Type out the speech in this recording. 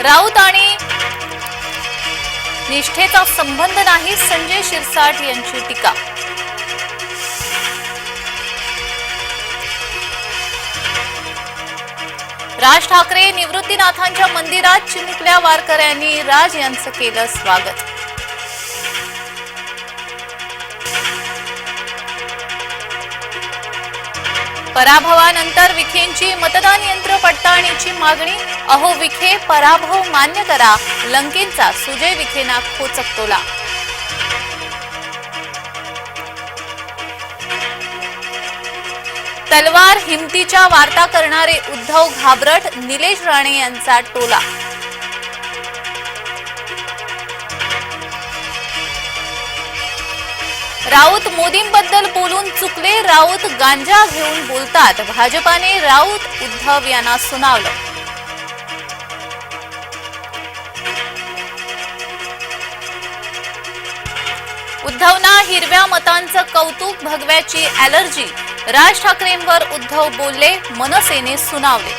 राऊत आणि निष्ठेचा संबंध नाही संजय शिरसाट यांची टीका. राज ठाकरे निवृत्तीनाथांच्या मंदिरात चिमुकल्या वारकऱ्यांनी राज यांचं केलं स्वागत. पराभवानंतर विखेंची मतदान यंत्र पडताळणीची मागणी. अहो विखे पराभव मान्य करा. लंकेंचा सुजय खोचक तोला तलवार हिमतीच्या वार्ता करणारे उद्धव घाबरट निलेश राणे यांचा टोला. राऊत मोदींबद्दल बोलून चुकले राऊत गांजा घेऊन बोलतात. भाजपाने राऊत उद्धव यांना सुनावलं. उद्धवना हिरव्या मतांचं कौतुक भगव्याची ॲलर्जी. राज ठाकरेंवर उद्धव बोलले मनसेने सुनावले.